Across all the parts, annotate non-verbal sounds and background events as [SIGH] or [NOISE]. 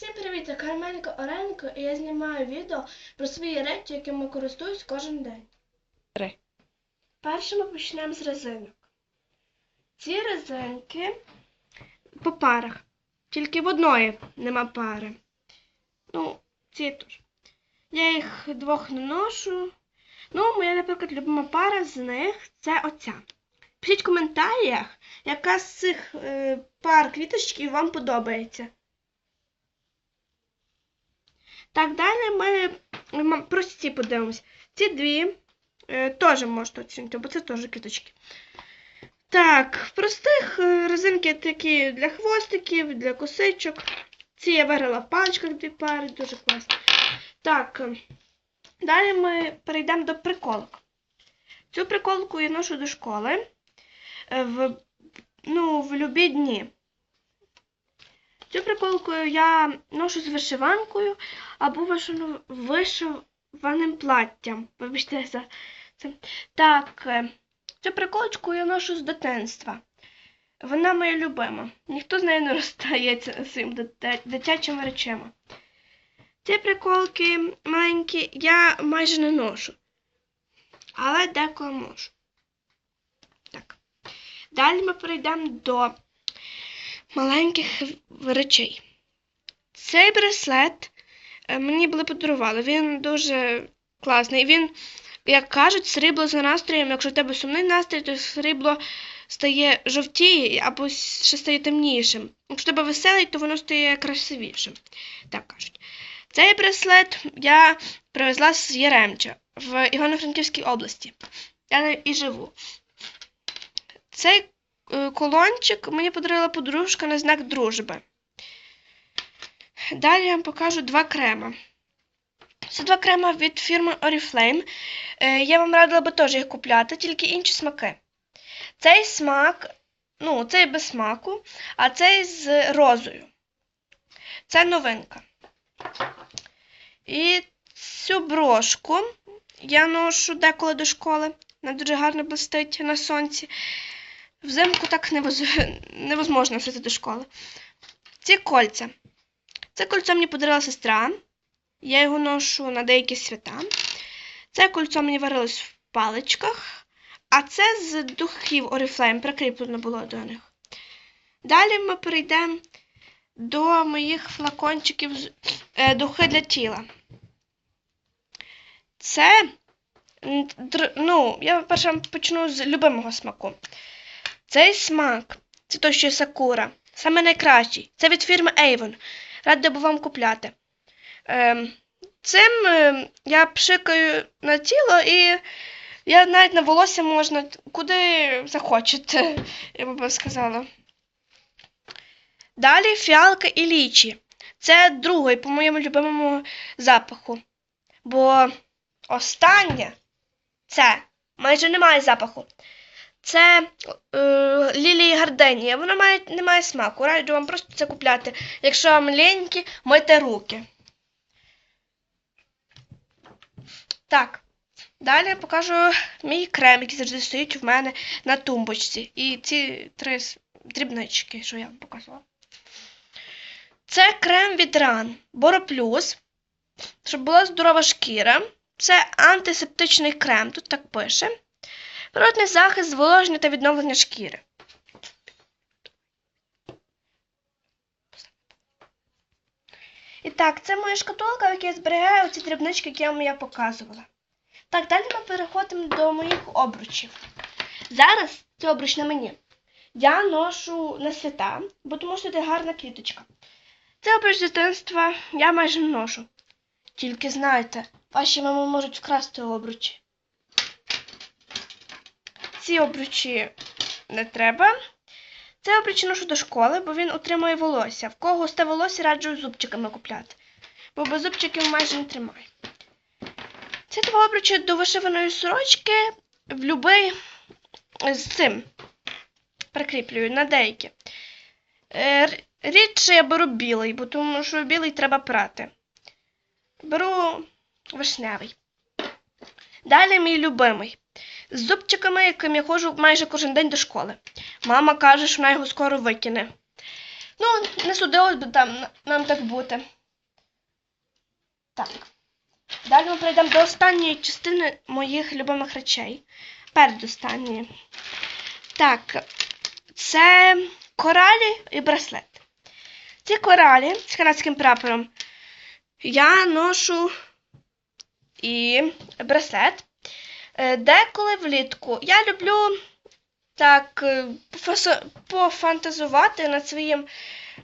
Всім привіт, я Карменко Оренко і я знімаю відео про свої речі, якими користуюсь кожен день. Три. Перше ми почнемо з резинок. Ці резинки по парах. Тільки в одної нема пари. Ну, ці теж. Я їх двох не ношу. Ну, моя, наприклад, любима пара з них це оця. Пишіть в коментарях, яка з цих е, пар квіточків вам подобається. Так, далі ми, ми просто ці дві е, теж можете оцінити, бо це теж квіточки. Так, в простих е, резинки такі для хвостиків, для косичок. Ці я виграла в паличках дві пари, дуже класно. Так, е, далі ми перейдемо до приколок. Цю приколку я ношу до школи в, ну, в любі дні. Цю приколку я ношу з вишиванкою або вишивано- вишиваним платтям. Вибачте за це. Так, е, цю приколочку я ношу з дитинства. Вона моя любима. Ніхто з нею не розстається [LAUGHS] цим дитя- дитячими речами. Ці приколки маленькі я майже не ношу. Але деколи можу. Так. Далі ми перейдемо до маленьких речей. Цей браслет е, мені були подарували. Він дуже класний. Він, як кажуть, срібло за настроєм. Якщо в тебе сумний настрій, то срібло стає жовтіє або ще стає темнішим. Якщо в тебе веселий, то воно стає красивішим. Так кажуть. Цей браслет я привезла з Яремча в Івано-Франківській області. Я і живу. Цей колончик мені подарувала подружка на знак дружби. Далі я вам покажу два крема. Це два крема від фірми Oriflame. Е, Я вам радила би теж їх купляти, тільки інші смаки. Цей смак, ну, цей без смаку, а цей з розою. Це новинка. І цю брошку я ношу деколи до школи. Вона дуже гарно блистить на сонці. Взимку так невоз- [LAUGHS] невозможно носити до школи. Ці кольця. Це кольцо мені подарила сестра. Я його ношу на деякі свята. Це кольцо мені варилось в паличках, а це з духів Oriflame, прикріплено було до них. Далі ми перейдемо до моїх флакончиків е, духи для тіла. Це, ну, я перше почну з любимого смаку. Цей смак, це той, що Сакура, саме найкращий. Це від фірми Avon. Рада би вам купляти. Ем, цим ем, я пшикаю на тіло і я навіть на волосся можна куди захочете, [LAUGHS] я би сказала. Далі фіалка і лічі. Це другий по моєму любимому запаху. Бо останнє це майже немає запаху. Це е, лілії гарденія. Воно має, не має смаку. Раджу вам просто це купляти. Якщо вам ленькі, мийте руки. Так. Далі я покажу мій крем, який завжди стоїть в мене на тумбочці. І ці три дрібнички, що я вам показувала. Це крем від ран Боро Плюс, щоб була здорова шкіра. Це антисептичний крем, тут так пише. Природний захист, зволоження та відновлення шкіри. І так, це моя шкатулка, в якій я зберігаю ці дрібнички, які я вам я показувала. Так, далі ми переходимо до моїх обручів. Зараз це обруч на мені. Я ношу на свята, бо тому що це гарна квіточка. Це обруч дитинства я майже не ношу. Тільки знайте, ваші мами можуть вкрасти обручі. Ці обручі не треба. Це обруч ношу до школи, бо він утримує волосся. В кого густе волосся раджу зубчиками купляти, бо без зубчиків майже не тримає. Ці два обручі до вишиваної сорочки в любий з цим прикріплюю на деякі. Е, Рідше я беру білий, бо тому що білий треба прати. Беру вишневий. Далі мій любимий. З зубчиками, яким я ходжу майже кожен день до школи. Мама каже, що вона його скоро викине. Ну, не судилось би там нам так бути. Так. Далі ми перейдемо до останньої частини моїх любимих речей. Передостанньої. Так, це коралі і браслет. Ці коралі з канадським прапором я ношу і браслет. Е, Деколи влітку. Я люблю так е, пофантазувати над своїм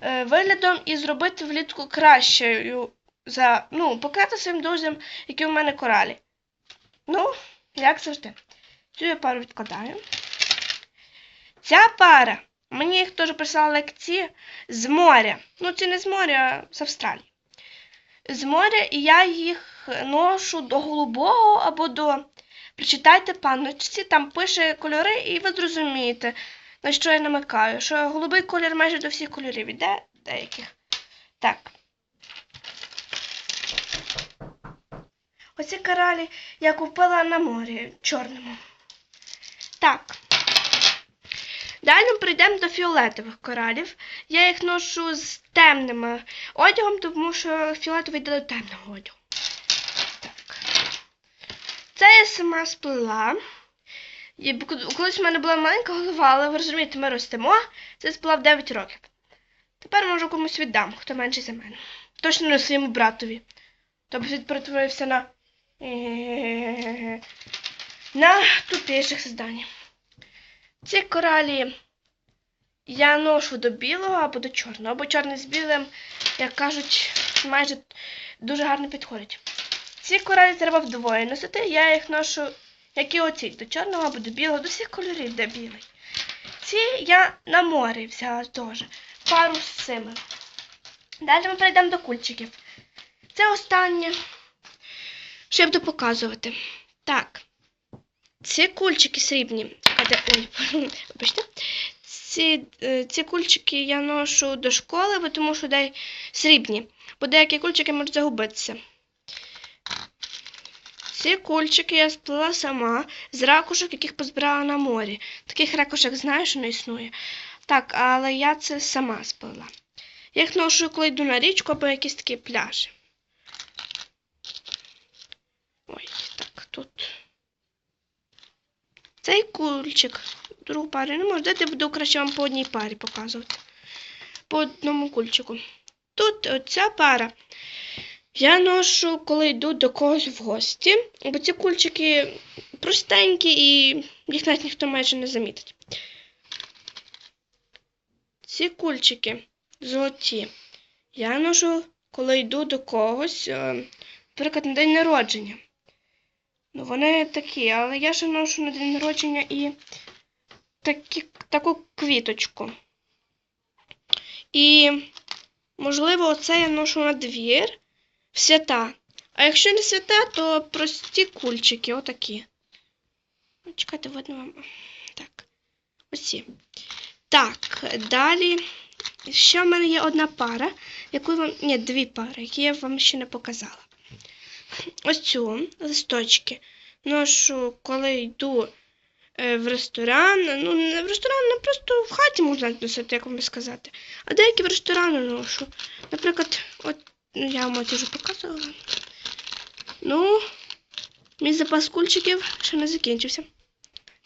е, виглядом і зробити влітку кращою за, ну, показати своїм друзям, які у мене коралі. Ну, як завжди. Цю я пару відкладаю. Ця пара. Мені їх теж прислали лекції з моря. Ну, це не з моря, а з Австралії. З моря, і я їх ношу до голубого або до. Прочитайте панночці, там пише кольори, і ви зрозумієте, на що я намикаю. Що голубий колір майже до всіх кольорів іде, деяких. Так. Оці коралі я купила на морі чорному. Так. Далі прийдемо до фіолетових коралів. Я їх ношу з темним одягом, тому що фіолетовий йде до темного одягу. Так. Це я сама сплела. І колись в мене була маленька голова, але ви розумієте, ми ростемо. Це сплела в 9 років. Тепер може комусь віддам, хто менший за мене. Точно не своєму братові. Тобто він перетворився на. [LAUGHS] на тупіших создань. Ці коралі я ношу до білого або до чорного, або чорний з білим, як кажуть, майже дуже гарно підходить. Ці коралі треба вдвоє носити, я їх ношу, як і оці, до чорного або до білого, до всіх кольорів, де білий. Ці я на морі взяла теж. Пару з цими. Далі ми перейдемо до кульчиків. Це останнє, що я буду показувати. Так. Ці кульчики срібні. Ой, [LAUGHS] вибачте. Ці, е, ці кульчики я ношу до школи, бо тому що дай срібні. Бо деякі кульчики можуть загубитися. Ці кульчики я сплела сама з ракушок, яких позбирала на морі. Таких ракушок знаю, що не існує. Так, але я це сама сплела. Я їх ношу, коли йду на річку або якісь такі пляжі. Ой, так, тут. Цей кульчик. Другу пару не можу. Дайте буду краще вам по одній парі показувати. По одному кульчику. Тут оця пара. Я ношу, коли йду до когось в гості, бо ці кульчики простенькі і їх навіть ніхто майже не замітить. Ці кульчики золоті. Я ношу, коли йду до когось, е, наприклад, на день народження. Ну, вони такі, але я ще ношу на день народження і такі, таку квіточку. І, можливо, оце я ношу на двір свята. А якщо не свята, то прості кульчики, отакі. Ну, Чекайте, видно вам. Так. Оці. Так, далі. Ще в мене є одна пара, яку вам. Ні, дві пари, які я вам ще не показала. Ось цю листочки. Ношу, коли йду е, в ресторан. Ну, не в ресторан, не просто в хаті можна носити, як вам сказати. А деякі в ресторани ношу. Наприклад, от ну, я вам от вже показувала. Ну, мій запас кульчиків ще не закінчився.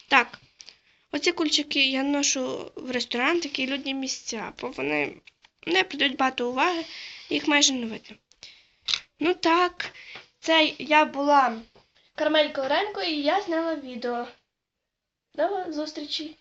Так. Оці кульчики я ношу в ресторан, такі людні місця, бо вони не придають багато уваги, їх майже не видно. Ну так, це я була Кармель Ковренко і я зняла відео. До зустрічі!